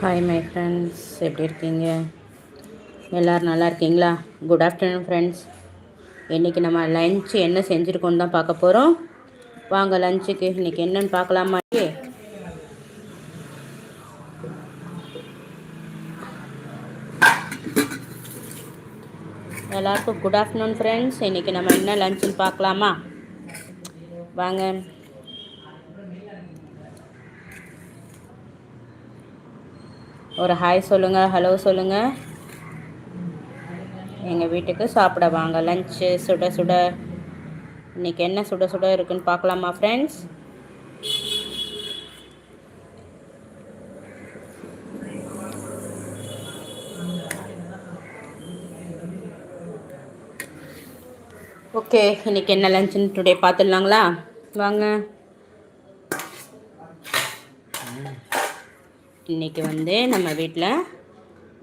Hi my friends எப்படி இருக்கீங்க? எல்லோரும் நல்லா இருக்கீங்களா? குட் ஆஃப்டர்நூன் ஃப்ரெண்ட்ஸ் இன்றைக்கி நம்ம லஞ்சு என்ன செஞ்சுருக்கோன்னு தான் பார்க்க போகிறோம் வாங்க லஞ்சுக்கு இன்றைக்கி என்னென்னு பார்க்கலாமா? எல்லாருக்கும் குட் ஆஃப்டர்நூன் ஃப்ரெண்ட்ஸ் இன்றைக்கி நம்ம என்ன லஞ்சுன்னு பார்க்கலாமா? வாங்க. ஒரு ஹாய் சொல்லுங்கள் ஹலோ சொல்லுங்கள் எங்கள் வீட்டுக்கு சாப்பிட வாங்க லஞ்சு சுட சுட. இன்றைக்கி என்ன சுட சுட இருக்குன்னு பார்க்கலாமா ஃப்ரெண்ட்ஸ் ஓகே இன்றைக்கி என்ன லஞ்சுன்னு டுடே பார்த்துடலாங்களா? வாங்க. இன்றைக்கி வந்து நம்ம வீட்டில்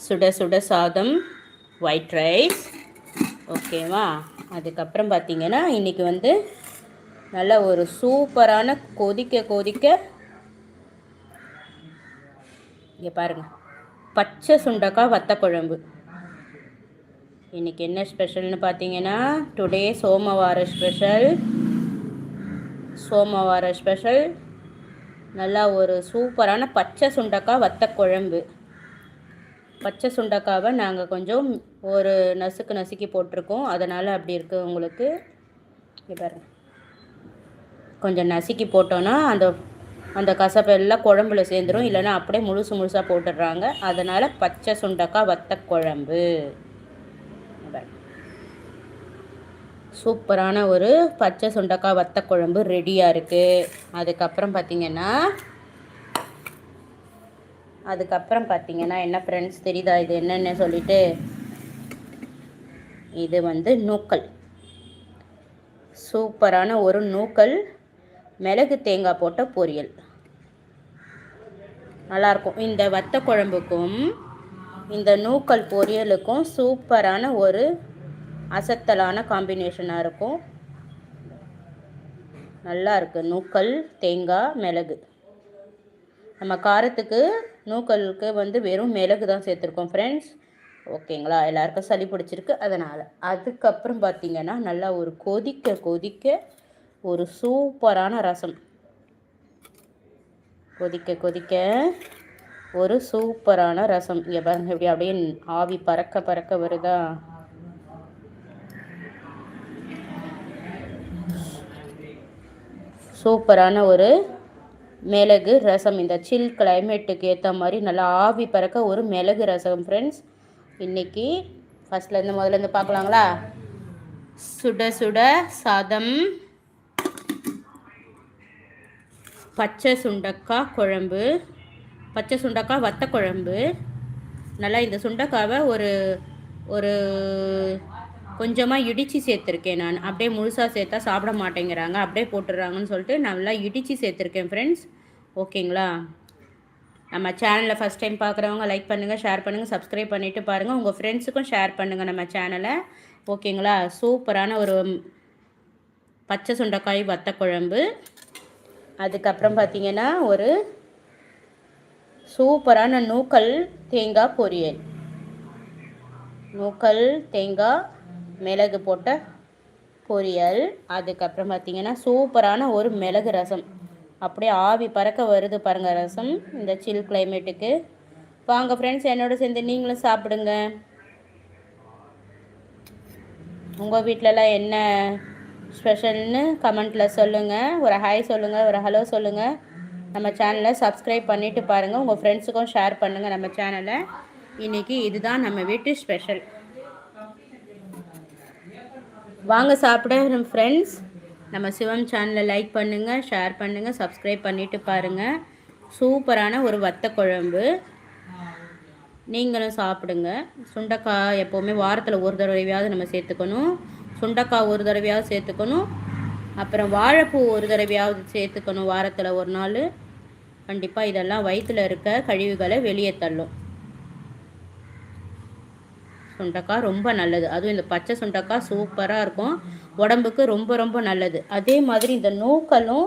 சுட சுட சாதம் ஒயிட் ரைஸ் ஓகேவா அதுக்கப்புறம் பார்த்திங்கன்னா இன்றைக்கி வந்து நல்ல ஒரு சூப்பரான கொதிக்க கொதிக்க இங்கே பாருங்கள் பச்சை சுண்டக்காய் வத்த குழம்பு இன்றைக்கி என்ன ஸ்பெஷல்னு பார்த்தீங்கன்னா டுடே சோமவார ஸ்பெஷல் சோமவார ஸ்பெஷல் நல்லா ஒரு சூப்பரான பச்சை சுண்டக்காய் வத்த குழம்பு. பச்சை சுண்டக்காவை நாங்கள் கொஞ்சம் ஒரு நசுக்கு நசுக்கி போட்டிருக்கோம். அதனால் அப்படி இருக்குது உங்களுக்கு. பாருங்க. கொஞ்சம் நசுக்கி போட்டோன்னா அந்த அந்த கசப்பெல்லாம் குழம்புல சேர்ந்துடும் இல்லைன்னா அப்படியே முழுசு முழுசாக போட்டுடுறாங்க. அதனால் பச்சை சுண்டக்காய் வத்த குழம்பு. சூப்பரான ஒரு பச்சை சுண்டக்காய் வத்த குழம்பு ரெடியாக இருக்குது அதுக்கப்புறம் பார்த்திங்கன்னா அதுக்கப்புறம் பார்த்திங்கன்னா என்ன ஃப்ரெண்ட்ஸ் தெரியுதா? இது என்னென்ன சொல்லிட்டு இது வந்து நூக்கல். சூப்பரான ஒரு நூக்கல். மிளகு தேங்காய் போட்ட பொரியல். நல்லாயிருக்கும் இந்த வத்த குழம்புக்கும் இந்த நூக்கல் பொரியலுக்கும் சூப்பரான ஒரு அசத்தலான காம்பினேஷனாக இருக்கும். நல்லா இருக்குது நூக்கல் தேங்காய் மிளகு. நம்ம காரத்துக்கு நூக்கலுக்கு வந்து வெறும் மிளகு தான் சேர்த்துருக்கோம் ஃப்ரெண்ட்ஸ் ஓகேங்களா? எல்லாருக்கும் சளி பிடிச்சிருக்கு. அதனால் அதுக்கப்புறம் பார்த்திங்கன்னா நல்லா ஒரு கொதிக்க கொதிக்க ஒரு சூப்பரான ரசம். கொதிக்க கொதிக்க ஒரு சூப்பரான ரசம். இங்கே பாருங்கள் எப்படி அப்படியே ஆவி பறக்க பறக்க வருதா? சூப்பரான ஒரு மிளகு ரசம். இந்த சில் கிளைமேட்டுக்கு ஏற்ற மாதிரி நல்லா ஆவி பறக்க ஒரு மிளகு ரசம் ஃப்ரெண்ட்ஸ் இன்றைக்கி ஃபஸ்ட்லேருந்து முதலேருந்து பார்க்கலாங்களா? சுட சுட சாதம் பச்சை சுண்டக்காய் குழம்பு பச்சை சுண்டக்காய் வத்த குழம்பு நல்லா இந்த சுண்டக்காவை ஒரு ஒரு கொஞ்சமாக இடித்து சேர்த்துருக்கேன் நான். அப்படியே முழுசாக சேர்த்தா சாப்பிட மாட்டேங்கிறாங்க. அப்படியே போட்டுடுறாங்கன்னு சொல்லிட்டு நல்லா இடித்து சேர்த்துருக்கேன் ஃப்ரெண்ட்ஸ் ஓகேங்களா? நம்ம சேனலில் ஃபஸ்ட் டைம் பார்க்குறவங்க லைக் பண்ணுங்கள் ஷேர் பண்ணுங்கள் சப்ஸ்கிரைப் பண்ணிவிட்டு பாருங்கள் உங்கள் ஃப்ரெண்ட்ஸுக்கும் ஷேர் பண்ணுங்கள் நம்ம சேனலை ஓகேங்களா? சூப்பரான ஒரு பச்சை சுண்டைக்காய் வத்த குழம்பு. அதுக்கப்புறம் பார்த்திங்கன்னா ஒரு சூப்பரான நூக்கல் தேங்காய் பொரியல். நூக்கல் தேங்காய் மிளகு போட்ட பொரியல் அதுக்கப்புறம் பார்த்திங்கன்னா சூப்பரான ஒரு மிளகு ரசம். அப்படியே ஆவி பறக்க வருது பாருங்கள் ரசம் இந்த சில் கிளைமேட்டுக்கு வாங்க ஃப்ரெண்ட்ஸ் என்னோட சேர்ந்து நீங்களும் சாப்பிடுங்க. உங்கள் வீட்டிலலாம் என்ன ஸ்பெஷல்னு கமெண்ட்டில் சொல்லுங்கள் ஒரு ஹாய் சொல்லுங்கள் ஒரு ஹலோ சொல்லுங்கள் நம்ம சேனலை சப்ஸ்கிரைப் பண்ணிவிட்டு பாருங்கள் உங்கள் ஃப்ரெண்ட்ஸுக்கும் ஷேர் பண்ணுங்கள் நம்ம சேனலை இன்றைக்கி இதுதான் நம்ம வீட்டு ஸ்பெஷல் வாங்க சாப்பிட நம்ம ஃப்ரெண்ட்ஸ் நம்ம சிவம் சேனலை லைக் பண்ணுங்கள் ஷேர் பண்ணுங்கள் சப்ஸ்கிரைப் பண்ணிவிட்டு பாருங்கள் சூப்பரான ஒரு வத்த குழம்பு. நீங்களும் சாப்பிடுங்க. சுண்டக்காய் எப்போவுமே வாரத்தில் ஒரு தடவையாவது நம்ம சேர்த்துக்கணும். சுண்டக்காய் ஒரு தடவையாவது சேர்த்துக்கணும். அப்புறம் வாழைப்பூ ஒரு தடவையாவது சேர்த்துக்கணும் வாரத்தில் ஒரு நாள். கண்டிப்பாக இதெல்லாம் வயிற்றில் இருக்க கழிவுகளை வெளியே தள்ளும். சுண்டக்காய் ரொம்ப நல்லது. அதுவும் இந்த பச்சை சுண்டக்காய் சூப்பராக இருக்கும். உடம்புக்கு ரொம்ப ரொம்ப நல்லது. அதே மாதிரி இந்த நூக்கலும்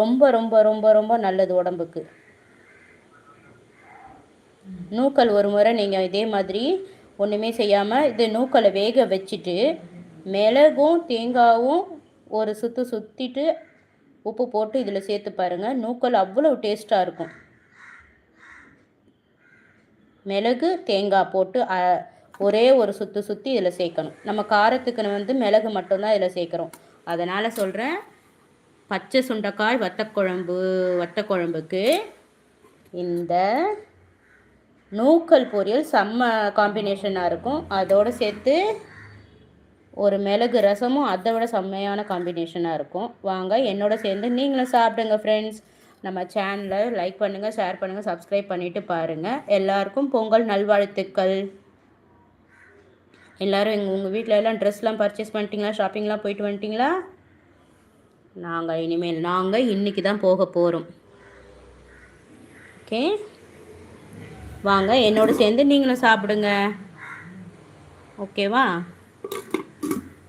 ரொம்ப ரொம்ப ரொம்ப ரொம்ப நல்லது உடம்புக்கு. நூக்கல் ஒரு முறை நீங்கள் இதே மாதிரி ஒன்றுமே செய்யாமல் இது நூக்கலை வேக வச்சுட்டு மிளகும் தேங்காயும் ஒரு சுற்று சுற்றிட்டு உப்பு போட்டு இதில் சேர்த்து பாருங்கள் நூக்கல் அவ்வளோ டேஸ்ட்டாக இருக்கும். மிளகு தேங்காய் போட்டு ஒரே ஒரு சுற்று சுற்றி இதில் சேர்க்கணும். நம்ம காரத்துக்கு வந்து மிளகு மட்டும்தான் இதில் சேர்க்குறோம். அதனால் சொல்கிறேன் பச்சை சுண்டைக்காய் வத்தக்குழம்பு வத்தக்குழம்புக்கு இந்த நூக்கல் பொரியல் செம்ம காம்பினேஷனாக இருக்கும். அதோடு சேர்த்து ஒரு மிளகு ரசமும் அதை விட செம்மையான காம்பினேஷனாக இருக்கும். வாங்க என்னோட சேர்ந்து நீங்களும் சாப்பிடுங்க ஃப்ரெண்ட்ஸ் நம்ம சேனலை லைக் பண்ணுங்கள் ஷேர் பண்ணுங்கள் சப்ஸ்கிரைப் பண்ணிவிட்டு பாருங்கள் எல்லாருக்கும் பொங்கல் நல்வாழ்த்துக்கள். எல்லோரும் எங்கள் உங்கள் வீட்டில் எல்லாம் ட்ரெஸ்லாம் பர்ச்சேஸ் பண்ணிட்டீங்களா? ஷாப்பிங்லாம் போயிட்டு வந்துட்டிங்களா? நாங்கள் இனிமேல் நாங்கள் இன்றைக்கி தான் போக போகிறோம் ஓகே வாங்க என்னோட சேர்ந்து நீங்களும் சாப்பிடுங்க. ஓகேவா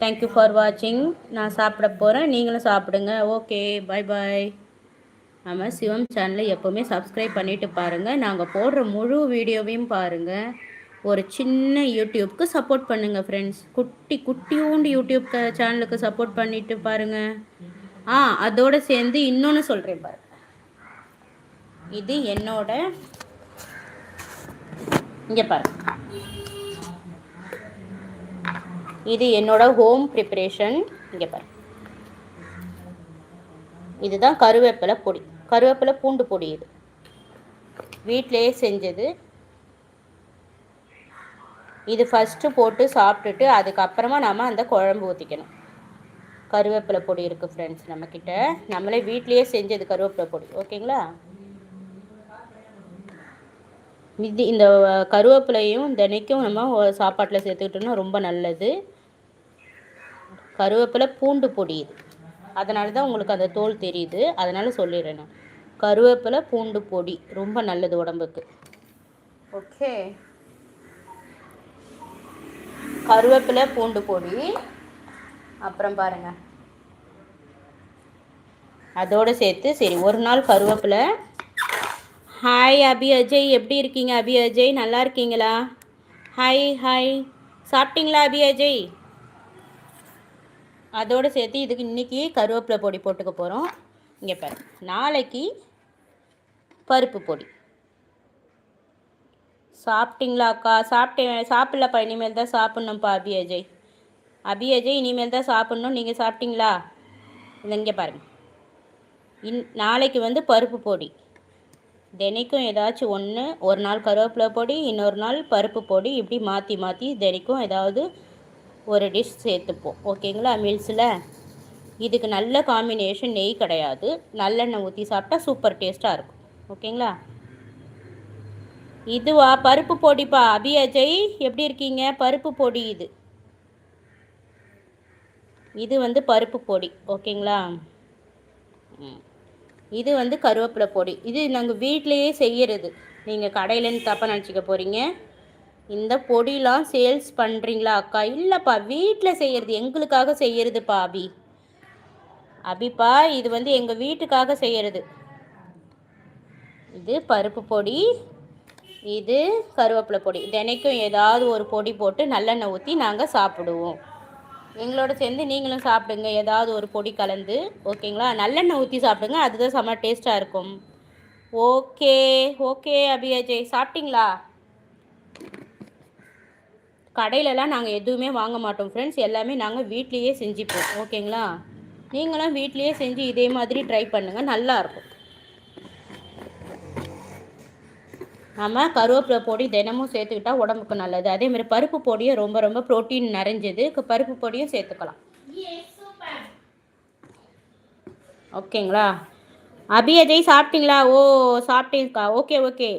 தேங்க்யூ ஃபார் வாட்சிங் நான் சாப்பிட போகிறேன் நீங்களும் சாப்பிடுங்க. ஓகே பை பாய் நம்ம சிவம் சேனலை எப்போவுமே சப்ஸ்கிரைப் பண்ணிவிட்டு பாருங்கள் நாங்கள் போடுற முழு வீடியோவையும் பாருங்கள் ஒரு சின்ன யூடியூப்க்கு சப்போர்ட் பண்ணுங்கள் ஃப்ரெண்ட்ஸ் குட்டி குட்டியூண்டு யூடியூப் சேனலுக்கு சப்போர்ட் பண்ணிட்டு பாருங்கள் ஆ அதோட சேர்ந்து இன்னொன்று சொல்கிறேன் பாருங்க. இது என்னோட இங்கே பாருங்க. இது என்னோட ஹோம் ப்ரிப்பரேஷன் இங்கே பாருங்க. இதுதான் கருவேப்பிலை பொடி. கருவேப்பிலை பூண்டு பொடி இது. வீட்டிலேயே செஞ்சது இது ஃபஸ்ட்டு போட்டு சாப்பிட்டுட்டு அதுக்கப்புறமா நம்ம அந்த குழம்பு ஊற்றிக்கணும் கருவேப்பிலை பொடி இருக்குது ஃப்ரெண்ட்ஸ் நம்மக்கிட்ட நம்மளே வீட்லேயே செஞ்சது கருவேப்பிலை பொடி. ஓகேங்களா? இது இந்த கருவேப்பிலையும் தினைக்கும் நம்ம சாப்பாட்டில் சேர்த்துக்கிட்டோம்னா ரொம்ப நல்லது. கருவேப்பிலை பூண்டு பொடி இது. அதனால தான் உங்களுக்கு அந்த தோல் தெரியுது. அதனால் சொல்லிடுறேன் நான். கருவேப்பிலை பூண்டு பொடி ரொம்ப நல்லது உடம்புக்கு. ஓகே கருவேப்பிலை பூண்டு பொடி. அப்புறம் பாருங்கள் அதோடு சேர்த்து சரி ஒரு நாள் கருவேப்பிலை. ஹாய் அபி அஜய். எப்படி இருக்கீங்க அபி அஜய்? நல்லா இருக்கீங்களா? ஹாய் ஹாய் சாப்பிட்டீங்களா அபி அஜய்? அதோடு சேர்த்து இதுக்கு இன்றைக்கி கருவேப்பிலை பொடி போட்டுக்க போகிறோம் இங்கே பாரு நாளைக்கு பருப்பு பொடி. சாப்பிட்டீங்களாக்கா? சாப்பிட்டேன் சாப்பிட்லப்பா இனிமேல் தான் சாப்பிட்ணும்ப்பா அபி அஜய் அபி அஜய் இனிமேல் தான் சாப்பிட்ணும். நீங்கள் சாப்பிட்டீங்களா? இது இங்கே பாருங்கள் இன் நாளைக்கு வந்து பருப்பு பொடி. தினைக்கும் ஏதாச்சும் ஒன்று ஒரு நாள் கருவேப்பிலை பொடி இன்னொரு நாள் பருப்பு பொடி இப்படி மாற்றி மாற்றி தினைக்கும் ஏதாவது ஒரு டிஷ் சேர்த்துப்போம். ஓகேங்களா மீல்ஸில் இதுக்கு நல்ல காம்பினேஷன் நெய் கிடையாது. நல்லெண்ணெய் ஊற்றி சாப்பிட்டா சூப்பர் டேஸ்ட்டாக இருக்கும். ஓகேங்களா? இதுவா? பருப்பு பொடிப்பா? அபி அஜய் எப்படி இருக்கீங்க? பருப்பு பொடி இது. இது வந்து பருப்பு பொடி ஓகேங்களா? இது வந்து கருவேப்பிலை பொடி. இது நாங்கள் வீட்டிலையே செய்கிறது நீங்கள் கடையிலேருந்து தப்பாக நினச்சிக்க போகிறீங்க இந்த பொடிலாம் சேல்ஸ் பண்ணுறீங்களா அக்கா? இல்லைப்பா வீட்டில் செய்யறது. எங்களுக்காக செய்கிறதுப்பா அபி. அபிப்பா இது வந்து எங்கள் வீட்டுக்காக செய்யறது. இது பருப்பு பொடி இது கருவேப்பிலை பொடி. தினைக்கும் ஏதாவது ஒரு பொடி போட்டு நல்லெண்ணெய் ஊற்றி நாங்கள் சாப்பிடுவோம். எங்களோட சேர்ந்து நீங்களும் சாப்பிடுங்க. ஏதாவது ஒரு பொடி கலந்து ஓகேங்களா? நல்லெண்ணெய் ஊற்றி சாப்பிடுங்க. அதுதான் செம்ம டேஸ்ட்டாக இருக்கும். ஓகே ஓகே அபி சாப்பிட்டீங்களா? கடையிலலாம் நாங்கள் எதுவுமே வாங்க மாட்டோம் ஃப்ரெண்ட்ஸ் எல்லாமே நாங்கள் வீட்லேயே செஞ்சுப்போம். ஓகேங்களா? நீங்களும் வீட்லேயே செஞ்சு இதே மாதிரி ட்ரை பண்ணுங்கள் நல்லாயிருக்கும் நம்ம கருவேப்பிலை பொடி தினமும் சேர்த்துக்கிட்டா உடம்புக்கு நல்லது. அதே மாதிரி பருப்பு பொடியும் ரொம்ப ரொம்ப புரோட்டீன் நிறைஞ்சது. பருப்பு பொடியும் சேர்த்துக்கலாம். ஓகேங்களா அபி அஜய் சாப்பிட்டீங்களா? ஓ சாப்பிட்டேன்க்கா ஓகே ஓகே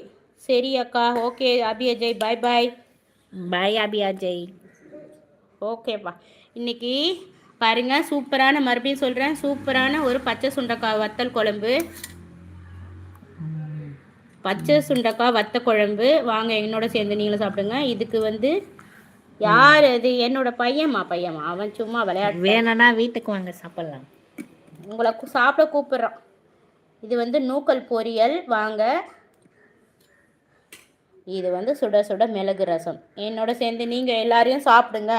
சரி அக்கா. Okay Abhi Ajay bye bye bye Abhi Ajay ஓகேப்பா இன்னைக்கு பாருங்க சூப்பரான மறுபடியும் சொல்கிறேன் சூப்பரான ஒரு பச்சை சுண்டைக்காய் வத்தல் குழம்பு. பச்சை சுண்டைக்காய் வத்த குழம்பு. வாங்க என்னோட சேர்ந்து நீங்களும் சாப்பிடுங்க. இதுக்கு வந்து யார் அது? என்னோட பையன்மா பையன்மா அவன் சும்மா விளையாட்டு வேணும்னா வீட்டுக்கு வாங்க சாப்பிடலாம். உங்களை சாப்பிட கூப்பிடுறான் இது வந்து நூக்கல் பொரியல். வாங்க. இது வந்து சுட சுட மிளகு ரசம். என்னோட சேர்ந்து நீங்கள் எல்லாரையும் சாப்பிடுங்க.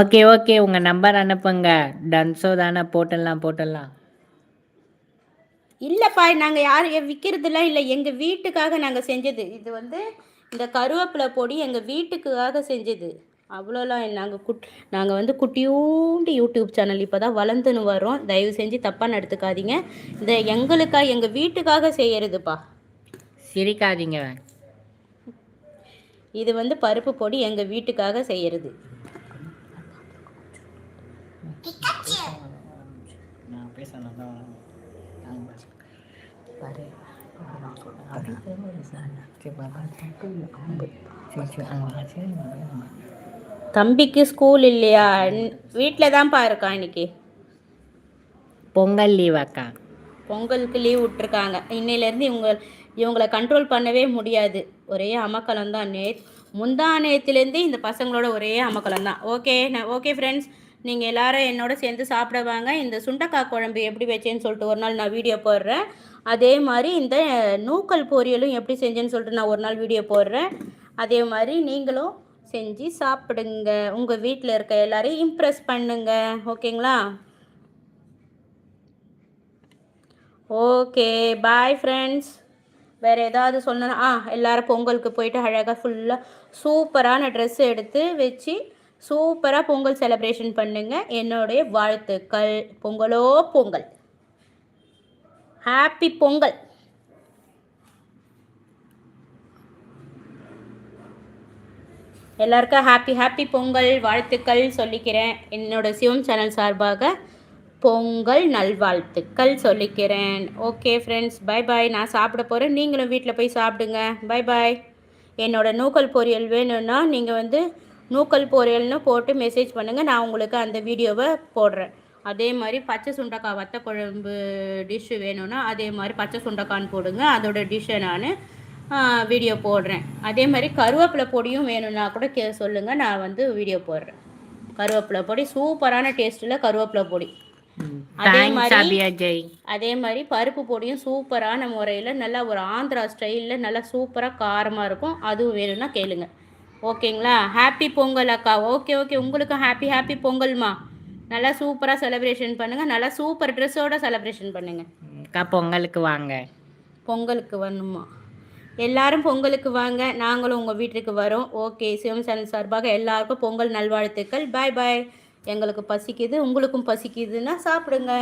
Okay okay. உங்கள் நம்பர் அனுப்புங்க. டன்ஸோ தானே போட்டுடலாம் போட்டுடலாம் இல்லைப்பா நாங்கள் யாரும் விற்கிறதுலாம் இல்லை. எங்கள் வீட்டுக்காக நாங்கள் செஞ்சது. இது வந்து இந்த கருவேப்பிலை பொடி எங்கள் வீட்டுக்காக செஞ்சது. அவ்வளோலாம் நாங்கள் குட் நாங்கள் வந்து குட்டியூண்டு யூடியூப் சேனல் இப்போ தான் வளர்ந்துன்னு வரோம் தயவு செஞ்சு தப்பாக எடுத்துக்காதீங்க இந்த எங்களுக்காக எங்கள் வீட்டுக்காக செய்யறதுப்பா. சிரிக்காதீங்க. இது வந்து பருப்பு பொடி எங்கள் வீட்டுக்காக செய்யறது. நான் தம்பிக்கு ஸ்கூல் இல்லையா? வீட்டில் தான்ப்பா இருக்கான் இன்னைக்கு. பொங்கல் லீவ் அக்கா. பொங்கலுக்கு லீவ் விட்டுருக்காங்க. இன்னையிலேருந்து இவங்க இவங்களை கண்ட்ரோல் பண்ணவே முடியாது. ஒரே அமக்கலம் தான் நே முந்தா நேரத்துலேருந்து இந்த பசங்களோட ஒரே அமக்கலம் தான் ஓகே நான் ஓகே ஃப்ரெண்ட்ஸ் நீங்கள் எல்லாரும் என்னோட சேர்ந்து சாப்பிட வாங்க. இந்த சுண்டக்காய் குழம்பு எப்படி வச்சேன்னு சொல்லிட்டு ஒரு நாள் நான் வீடியோ போடுறேன். அதே மாதிரி இந்த நூக்கல் பொரியலும் எப்படி செஞ்சேன்னு சொல்லிட்டு நான் ஒரு நாள் வீடியோ போடுறேன். அதே மாதிரி நீங்களும் செஞ்சு சாப்பிடுங்க. உங்கள் வீட்டில் இருக்க எல்லாரையும் இம்ப்ரெஸ் பண்ணுங்க. ஓகேங்களா? ஓகே பாய் ஃப்ரெண்ட்ஸ் வேறு ஏதாவது சொல்லணும் ஆ எல்லோரும் பொங்கலுக்கு போயிட்டு அழகாக ஃபுல்லாக சூப்பரான ட்ரெஸ் எடுத்து வச்சு சூப்பராக பொங்கல் செலப்ரேஷன் பண்ணுங்க. என்னுடைய வாழ்த்துக்கள். பொங்கலோ பொங்கல். ஹாப்பி பொங்கல். எல்லாருக்கும் ஹாப்பி ஹாப்பி பொங்கல் வாழ்த்துக்கள் சொல்லிக்கிறேன். என்னோட சிவம் சேனல் சார்பாக பொங்கல் நல்வாழ்த்துக்கள் சொல்லிக்கிறேன். ஓகே ஃப்ரெண்ட்ஸ் பை பாய் நான் சாப்பிட போகிறேன் நீங்களும் வீட்டில் போய் சாப்பிடுங்க. பை பாய் என்னோட நூக்கல் பொரியல் வேணும்னா நீங்கள் வந்து நூக்கல் பொரியல்னு போட்டு மெசேஜ் பண்ணுங்கள் நான் உங்களுக்கு அந்த வீடியோவை போடுறேன். அதே மாதிரி பச்சை சுண்டக்காய் வத்த குழம்பு டிஷ்ஷு வேணும்னா அதே மாதிரி பச்சை சுண்டக்கான்னு போடுங்க. அதோட டிஷ்ஷை நான் வீடியோ போடுறேன். அதே மாதிரி கருவேப்பிலை பொடியும் வேணும்னா கூட கே சொல்லுங்கள் நான் வந்து வீடியோ போடுறேன். கருவேப்பிலை பொடி சூப்பரான டேஸ்ட்டில் கருவேப்பிலை பொடி. அதே மாதிரி அதே மாதிரி பருப்பு பொடியும் சூப்பரான முறையில் நல்லா ஒரு ஆந்திரா ஸ்டைலில் நல்லா சூப்பராக காரமாக இருக்கும். அதுவும் வேணும்னா கேளுங்க. ஓகேங்களா? ஹாப்பி பொங்கல் அக்கா. ஓகே ஓகே உங்களுக்கும் ஹாப்பி ஹாப்பி பொங்கல்மா. நல்லா சூப்பராக செலிப்ரேஷன் பண்ணுங்கள் நல்லா சூப்பர் ட்ரெஸ்ஸோட செலிப்ரேஷன் பண்ணுங்கள் அக்கா பொங்கலுக்கு வாங்க. பொங்கலுக்கு வரணுமா? எல்லாரும் பொங்கலுக்கு வாங்க. நாங்களும் உங்கள் வீட்டுக்கு வரோம். ஓகே சிவம் சேனல் சார்பாக எல்லாருக்கும் பொங்கல் நல்வாழ்த்துக்கள். பாய் பாய் எங்களுக்கு பசிக்குது. உங்களுக்கும் பசிக்குதுன்னா சாப்பிடுங்க.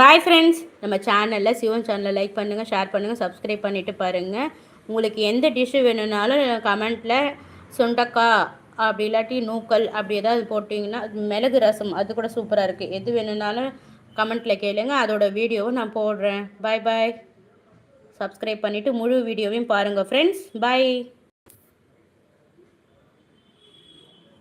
பாய் ஃப்ரெண்ட்ஸ் நம்ம சேனலில் சிவன் சேனலை லைக் பண்ணுங்கள் ஷேர் பண்ணுங்கள் சப்ஸ்கிரைப் பண்ணிவிட்டு பாருங்கள் உங்களுக்கு எந்த டிஷ்ஷு வேணும்னாலும் கமெண்ட்டில் சுண்டக்காய் அப்படி இல்லாட்டி நூக்கல் அப்படி ஏதாவது போட்டிங்கன்னா மிளகு ரசம் அது கூட சூப்பராக இருக்குது எது வேணும்னாலும் கமெண்ட்டில் கேளுங்க. அதோட வீடியோவை நான் போடுறேன். பாய் பாய் சப்ஸ்கிரைப் பண்ணிவிட்டு முழு வீடியோவையும் பாருங்கள் ஃப்ரெண்ட்ஸ் பாய்